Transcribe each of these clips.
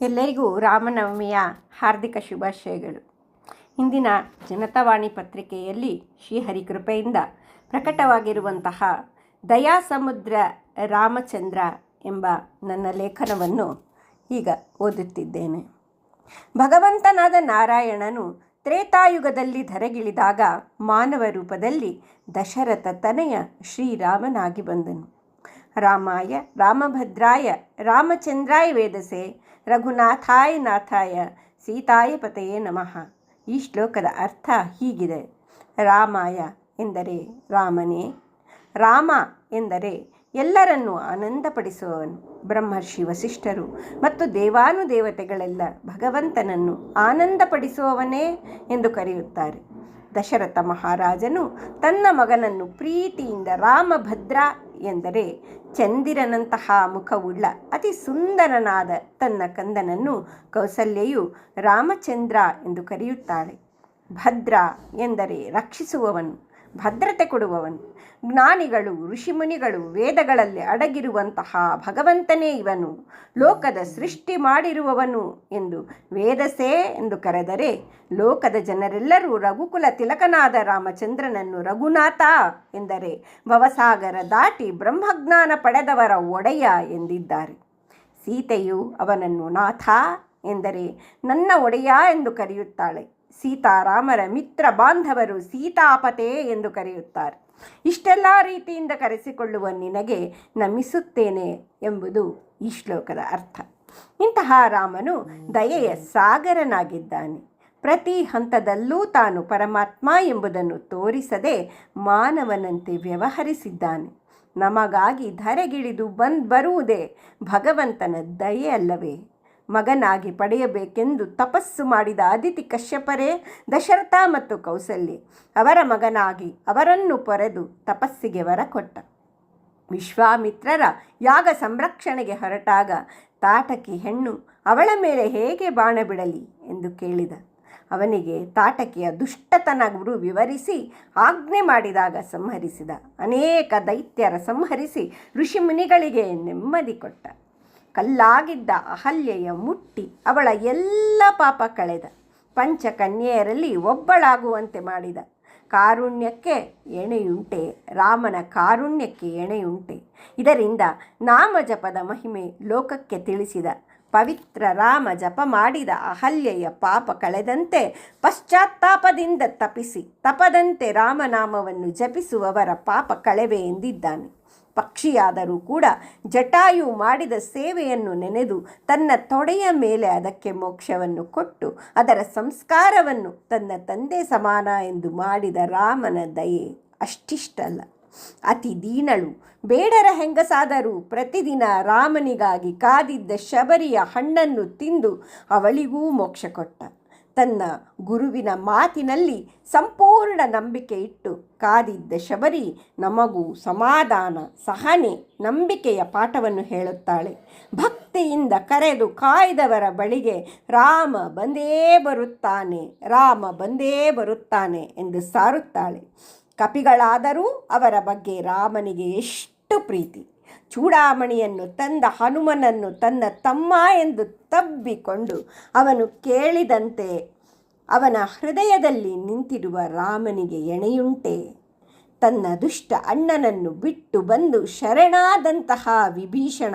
ಎಲ್ಲರಿಗೂ ರಾಮನವಮಿಯ ಹಾರ್ದಿಕ ಶುಭಾಶಯಗಳು. ಇಂದಿನ ಜನತಾವಾಣಿ ಪತ್ರಿಕೆಯಲ್ಲಿ ಶ್ರೀಹರಿ ಕೃಪೆಯಿಂದ ಪ್ರಕಟವಾಗಿರುವಂತಹ ದಯಾಸಮುದ್ರ ರಾಮಚಂದ್ರ ಎಂಬ ನನ್ನ ಲೇಖನವನ್ನು ಈಗ ಓದುತ್ತಿದ್ದೇನೆ. ಭಗವಂತನಾದ ನಾರಾಯಣನು ತ್ರೇತಾಯುಗದಲ್ಲಿ ಧರೆಗಿಳಿದಾಗ ಮಾನವ ರೂಪದಲ್ಲಿ ದಶರಥ ತನಯ ಶ್ರೀರಾಮನಾಗಿ ಬಂದನು. ರಾಮಾಯ, ರಾಮಭದ್ರಾಯ, ರಾಮಚಂದ್ರಾಯ ವೇದಸೆ ರಘುನಾಥಾಯ ನಾಥಾಯ ಸೀತಾಯ ಪತೆಯೇ ನಮಃ. ಈ ಶ್ಲೋಕದ ಅರ್ಥ ಹೀಗಿದೆ. ರಾಮಾಯ ಎಂದರೆ ರಾಮನೇ. ರಾಮ ಎಂದರೆ ಎಲ್ಲರನ್ನೂ ಆನಂದಪಡಿಸುವವನು, ಬ್ರಹ್ಮರ್ಷಿ ವಸಿಷ್ಠರು ಮತ್ತು ದೇವಾನುದೇವತೆಗಳೆಲ್ಲ ಭಗವಂತನನ್ನು ಆನಂದಪಡಿಸುವವನೇ ಎಂದು ಕರೆಯುತ್ತಾರೆ. ದಶರಥ ಮಹಾರಾಜನು ತನ್ನ ಮಗನನ್ನು ಪ್ರೀತಿಯಿಂದ ರಾಮಭದ್ರ ಎಂದರೆ ಚಂದಿರನಂತಹ ಮುಖವುಳ್ಳ ಅತಿ ಸುಂದರನಾದ ತನ್ನ ಕಂದನನ್ನು ಕೌಸಲ್ಯೆಯು ರಾಮಚಂದ್ರ ಎಂದು ಕರೆಯುತ್ತಾಳೆ. ಭದ್ರ ಎಂದರೆ ರಕ್ಷಿಸುವವನು. ಭದ್ರತೆ ಕೊಡುವವನು. ಜ್ಞಾನಿಗಳು, ಋಷಿಮುನಿಗಳು ವೇದಗಳಲ್ಲಿ ಅಡಗಿರುವಂತಹ ಭಗವಂತನೇ ಇವನು. ಲೋಕದ ಸೃಷ್ಟಿ ಮಾಡಿರುವವನು ಎಂದು ವೇದಸೇ ಎಂದು ಕರೆದರೆ, ಲೋಕದ ಜನರೆಲ್ಲರೂ ರಘುಕುಲ ತಿಲಕನಾದ ರಾಮಚಂದ್ರನನ್ನು ರಘುನಾಥ ಎಂದರೆ, ಭವಸಾಗರ ದಾಟಿ ಬ್ರಹ್ಮಜ್ಞಾನ ಪಡೆದವರ ಒಡೆಯ ಎಂದಿದ್ದಾರೆ. ಸೀತೆಯು ಅವನನ್ನು ನಾಥ ಎಂದರೆ, ನನ್ನ ಒಡೆಯ ಎಂದು ಕರೆಯುತ್ತಾಳೆ. ಸೀತಾರಾಮರ ಮಿತ್ರ ಬಾಂಧವರು ಸೀತಾಪತೆ ಎಂದು ಕರೆಯುತ್ತಾರೆ. ಇಷ್ಟೆಲ್ಲ ರೀತಿಯಿಂದ ಕರೆಸಿಕೊಳ್ಳುವ ನಿನಗೆ ನಮಿಸುತ್ತೇನೆ ಎಂಬುದು ಈ ಶ್ಲೋಕದ ಅರ್ಥ. ಇಂತಹ ರಾಮನು ದಯೆಯ ಸಾಗರನಾಗಿದ್ದಾನೆ. ಪ್ರತಿ ಹಂತದಲ್ಲೂ ತಾನು ಪರಮಾತ್ಮ ಎಂಬುದನ್ನು ತೋರಿಸದೆ ಮಾನವನಂತೆ ವ್ಯವಹರಿಸಿದ್ದಾನೆ. ನಮಗಾಗಿ ಧರೆಗಿಳಿದು ಬಂದ್ ಬರುವುದೇ ಭಗವಂತನ ದಯೆ ಅಲ್ಲವೇ? ಮಗನಾಗಿ ಪಡೆಯಬೇಕೆಂದು ತಪಸ್ಸು ಮಾಡಿದ ಅದಿತಿ ಕಶ್ಯಪರೇ, ದಶರಥ ಮತ್ತು ಕೌಸಲ್ಯೆ ಅವರ ಮಗನಾಗಿ ಅವರನ್ನು ಪೊರೆದು ತಪಸ್ಸಿಗೆ ವರ ಕೊಟ್ಟ ವಿಶ್ವಾಮಿತ್ರರ ಯಾಗ ಸಂರಕ್ಷಣೆಗೆ ಹೊರಟಾಗ ತಾಟಕಿ ಹೆಣ್ಣು ಅವಳ ಮೇಲೆ ಹೇಗೆ ಬಾಣ ಬಿಡಲಿ ಎಂದು ಕೇಳಿದ. ಅವನಿಗೆ ತಾಟಕಿಯ ದುಷ್ಟತನ ಗುರು ವಿವರಿಸಿ ಆಜ್ಞೆ ಮಾಡಿದಾಗ ಸಂಹರಿಸಿದ. ಅನೇಕ ದೈತ್ಯರ ಸಂಹರಿಸಿ ಋಷಿಮುನಿಗಳಿಗೆ ನೆಮ್ಮದಿ ಕೊಟ್ಟ. ಕಲ್ಲಾಗಿದ್ದ ಅಹಲ್ಯೆಯ ಮುಟ್ಟಿ ಅವಳ ಎಲ್ಲ ಪಾಪ ಕಳೆದ. ಪಂಚಕನ್ಯೆಯರಲ್ಲಿ ಒಬ್ಬಳಾಗುವಂತೆ ಮಾಡಿದ. ಕಾರುಣ್ಯಕ್ಕೆ ಎಣೆಯುಂಟೆ, ರಾಮನ ಕಾರುಣ್ಯಕ್ಕೆ ಎಣೆಯುಂಟೆ. ಇದರಿಂದ ನಾಮ ಜಪದ ಮಹಿಮೆ ಲೋಕಕ್ಕೆ ತಿಳಿಸಿದ. ಪವಿತ್ರ ರಾಮ ಜಪ ಮಾಡಿದ ಅಹಲ್ಯೆಯ ಪಾಪ ಕಳೆದಂತೆ ಪಶ್ಚಾತ್ತಾಪದಿಂದ ತಪಿಸಿ, ತಪದಂತೆ ರಾಮನಾಮವನ್ನು ಜಪಿಸುವವರ ಪಾಪ ಕಳೆವೆ ಎಂದಿದ್ದಾನೆ. ಪಕ್ಷಿಯಾದರೂ ಕೂಡ ಜಟಾಯು ಮಾಡಿದ ಸೇವೆಯನ್ನು ನೆನೆದು ತನ್ನ ತೊಡೆಯ ಮೇಲೆ ಅದಕ್ಕೆ ಮೋಕ್ಷವನ್ನು ಕೊಟ್ಟು ಅದರ ಸಂಸ್ಕಾರವನ್ನು ತನ್ನ ತಂದೆ ಸಮಾನ ಎಂದು ಮಾಡಿದ ರಾಮನ ದಯೆ ಅಷ್ಟಿಷ್ಟಲ್ಲ. ಅತಿ ದೀನಳು, ಬೇಡರ ಹೆಂಗಸಾದರೂ ಪ್ರತಿದಿನ ರಾಮನಿಗಾಗಿ ಕಾದಿದ್ದ ಶಬರಿಯ ಹಣ್ಣನ್ನು ತಿಂದು ಅವಳಿಗೂ ಮೋಕ್ಷ ಕೊಟ್ಟ ತನ್ನ ಗುರುವಿನ ಮಾತಿನಲ್ಲಿ ಸಂಪೂರ್ಣ ನಂಬಿಕೆ ಇಟ್ಟು ಕಾದಿದ್ದ ಶಬರಿ ನಮಗೂ ಸಮಾಧಾನ, ಸಹನೆ, ನಂಬಿಕೆಯ ಪಾಠವನ್ನು ಹೇಳುತ್ತಾಳೆ. ಭಕ್ತಿಯಿಂದ ಕರೆದು ಕಾಯ್ದವರ ಬಳಿಗೆ ರಾಮ ಬಂದೇ ಬರುತ್ತಾನೆ, ರಾಮ ಬಂದೇ ಬರುತ್ತಾನೆ ಎಂದು ಸಾರುತ್ತಾಳೆ. ಕಪಿಗಳಾದರೂ ಅವರ ಬಗ್ಗೆ ರಾಮನಿಗೆ ಎಷ್ಟು ಪ್ರೀತಿ. ಚೂಡಾಮಣಿಯನ್ನು ತಂದ ಹನುಮನನ್ನು ತನ್ನ ತಮ್ಮ ಎಂದು ತಬ್ಬಿಕೊಂಡು ಅವನು ಕೇಳಿದಂತೆ ಅವನ ಹೃದಯದಲ್ಲಿ ನಿಂತಿರುವ ರಾಮನಿಗೆ ಎಣೆಯುಂಟೆ. ತನ್ನ ದುಷ್ಟ ಅಣ್ಣನನ್ನು ಬಿಟ್ಟು ಬಂದು ಶರಣಾದಂತಹ ವಿಭೀಷಣ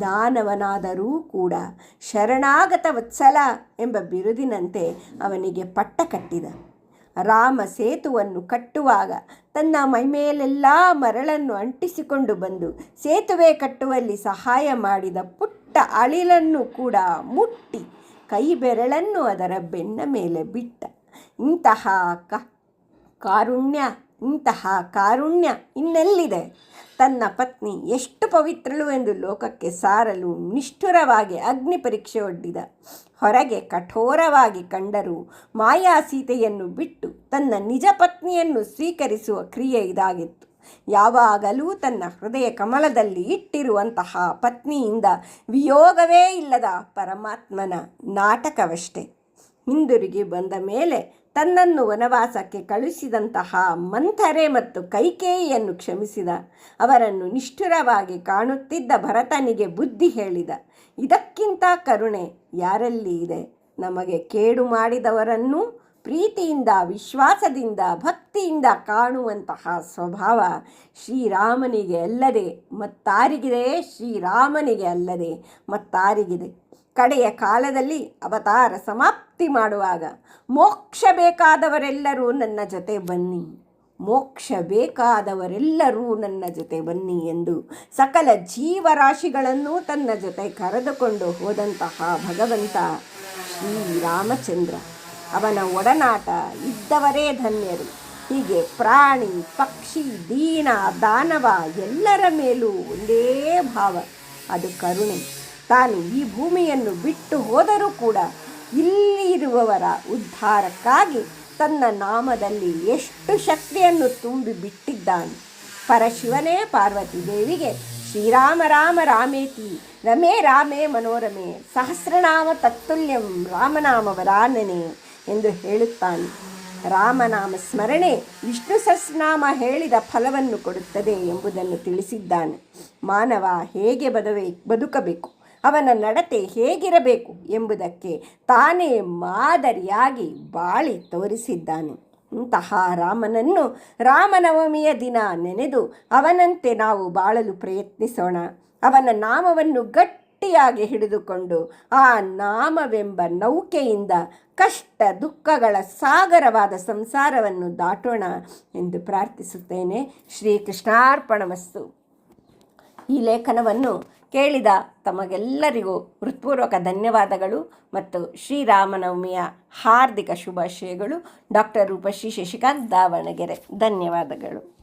ದಾನವನಾದರೂ ಕೂಡ ಶರಣಾಗತ ವತ್ಸಲ ಎಂಬ ಬಿರುದಿನಂತೆ ಅವನಿಗೆ ಪಟ್ಟ ಕಟ್ಟಿದ. ರಾಮ ಸೇತುವನ್ನು ಕಟ್ಟುವಾಗ ತನ್ನ ಮೈಮೇಲೆಲ್ಲ ಮರಳನ್ನು ಅಂಟಿಸಿಕೊಂಡು ಬಂದು ಸೇತುವೆ ಕಟ್ಟುವಲ್ಲಿ ಸಹಾಯ ಮಾಡಿದ ಪುಟ್ಟ ಅಳಿಲನ್ನು ಕೂಡ ಮುಟ್ಟಿ ಕೈ ಬೆರಳನ್ನು ಅದರ ಬೆನ್ನ ಮೇಲೆ ಬಿಟ್ಟ. ಇಂತಹ ಕ, ಕಾರುಣ್ಯ, ಇಂತಹ ಕಾರುಣ್ಯ ಇನ್ನೆಲ್ಲಿದೆ? ತನ್ನ ಪತ್ನಿ ಎಷ್ಟು ಪವಿತ್ರಳು ಎಂದು ಲೋಕಕ್ಕೆ ಸಾರಲು ನಿಷ್ಠುರವಾಗಿ ಅಗ್ನಿ ಪರೀಕ್ಷೆ ಒಡ್ಡಿದ. ಹೊರಗೆ ಕಠೋರವಾಗಿ ಕಂಡರೂ ಮಾಯಾ ಸೀತೆಯನ್ನು ಬಿಟ್ಟು ತನ್ನ ನಿಜ ಪತ್ನಿಯನ್ನು ಸ್ವೀಕರಿಸುವ ಕ್ರಿಯೆ ಇದಾಗಿತ್ತು. ಯಾವಾಗಲೂ ತನ್ನ ಹೃದಯ ಕಮಲದಲ್ಲಿ ಇಟ್ಟಿರುವಂತಹ ಪತ್ನಿಯಿಂದ ವಿಯೋಗವೇ ಇಲ್ಲದ ಪರಮಾತ್ಮನ ನಾಟಕವಷ್ಟೇ. ಹಿಂದಿರುಗಿ ಬಂದ ಮೇಲೆ ತನ್ನನ್ನು ವನವಾಸಕ್ಕೆ ಕಳುಹಿಸಿದಂತಹ ಮಂಥರೆ ಮತ್ತು ಕೈಕೇಯಿಯನ್ನು ಕ್ಷಮಿಸಿದ. ಅವರನ್ನು ನಿಷ್ಠುರವಾಗಿ ಕಾಣುತ್ತಿದ್ದ ಭರತನಿಗೆ ಬುದ್ಧಿ ಹೇಳಿದ. ಇದಕ್ಕಿಂತ ಕರುಣೆ ಯಾರಲ್ಲಿ ಇದೆ? ನಮಗೆ ಕೇಡು ಮಾಡಿದವರನ್ನು ಪ್ರೀತಿಯಿಂದ, ವಿಶ್ವಾಸದಿಂದ, ಭಕ್ತಿಯಿಂದ ಕಾಣುವಂತಹ ಸ್ವಭಾವ ಶ್ರೀರಾಮನಿಗೆ ಅಲ್ಲದೆ ಮತ್ತಾರಿಗಿದೆ. ಶ್ರೀರಾಮನಿಗೆ ಅಲ್ಲದೆ ಮತ್ತಾರಿಗಿದೆ. ಕಡೆಯ ಕಾಲದಲ್ಲಿ ಅವತಾರ ಸಮಾಪ್ತಿ ಮಾಡುವಾಗ, ಮೋಕ್ಷ ಬೇಕಾದವರೆಲ್ಲರೂ ನನ್ನ ಜೊತೆ ಬನ್ನಿ, ಮೋಕ್ಷ ಬೇಕಾದವರೆಲ್ಲರೂ ನನ್ನ ಜೊತೆ ಬನ್ನಿ ಎಂದು ಸಕಲ ಜೀವರಾಶಿಗಳನ್ನು ತನ್ನ ಜೊತೆ ಕರೆದುಕೊಂಡು ಹೋದಂತಹ ಭಗವಂತ ಶ್ರೀರಾಮಚಂದ್ರ. ಅವನ ಒಡನಾಟ ಇದ್ದವರೇ ಧನ್ಯರು. ಹೀಗೆ ಪ್ರಾಣಿ, ಪಕ್ಷಿ, ದೀನ, ದಾನವ ಎಲ್ಲರ ಮೇಲೂ ಒಂದೇ ಭಾವ, ಅದು ಕರುಣೆ. ತಾನು ಈ ಭೂಮಿಯನ್ನು ಬಿಟ್ಟು ಹೋದರೂ ಕೂಡ ಇಲ್ಲಿ ಇರುವವರ ಉದ್ಧಾರಕ್ಕಾಗಿ ತನ್ನ ನಾಮದಲ್ಲಿ ಎಷ್ಟು ಶಕ್ತಿಯನ್ನು ತುಂಬಿ ಬಿಟ್ಟಿದ್ದಾನೆ. ಪರಶಿವನೇ ಪಾರ್ವತಿ ದೇವಿಗೆ ಶ್ರೀರಾಮ ರಾಮ ರಾಮೇತಿ, ರಮೇ ರಾಮೇ ಮನೋರಮೆ, ಸಹಸ್ರನಾಮ ತತ್ತುಲ್ಯಂ ರಾಮನಾಮ ವರಾನನೆ ಎಂದು ಹೇಳುತ್ತಾನೆ. ರಾಮನಾಮ ಸ್ಮರಣೆ ವಿಷ್ಣು ಸಹಸ್ರನಾಮ ಹೇಳಿದ ಫಲವನ್ನು ಕೊಡುತ್ತದೆ ಎಂಬುದನ್ನು ತಿಳಿಸಿದ್ದಾನೆ. ಮಾನವ ಹೇಗೆ ಬದುಕಬೇಕು? ಅವನ ನಡತೆ ಹೇಗಿರಬೇಕು ಎಂಬುದಕ್ಕೆ ತಾನೇ ಮಾದರಿಯಾಗಿ ಬಾಳಿ ತೋರಿಸಿದ್ದಾನೆ. ಇಂತಹ ರಾಮನನ್ನು ರಾಮನವಮಿಯ ದಿನ ನೆನೆದು ಅವನಂತೆ ನಾವು ಬಾಳಲು ಪ್ರಯತ್ನಿಸೋಣ. ಅವನ ನಾಮವನ್ನು ಗಟ್ಟಿಯಾಗಿ ಹಿಡಿದುಕೊಂಡು ಆ ನಾಮವೆಂಬ ನೌಕೆಯಿಂದ ಕಷ್ಟ ದುಃಖಗಳ ಸಾಗರವಾದ ಸಂಸಾರವನ್ನು ದಾಟೋಣ ಎಂದು ಪ್ರಾರ್ಥಿಸುತ್ತೇನೆ. ಶ್ರೀಕೃಷ್ಣಾರ್ಪಣಮಸ್ತು ಈ ಲೇಖನವನ್ನು ಕೇಳಿದ ತಮಗೆಲ್ಲರಿಗೂ ಹೃತ್ಪೂರ್ವಕ ಧನ್ಯವಾದಗಳು ಮತ್ತು ಶ್ರೀರಾಮನವಮಿಯ ಹಾರ್ದಿಕ ಶುಭಾಶಯಗಳು. ಡಾಕ್ಟರ್ ರೂಪಶ್ರೀ ಶಶಿಕಾಂತ್ ದಾವಣಗೆರೆ. ಧನ್ಯವಾದಗಳು.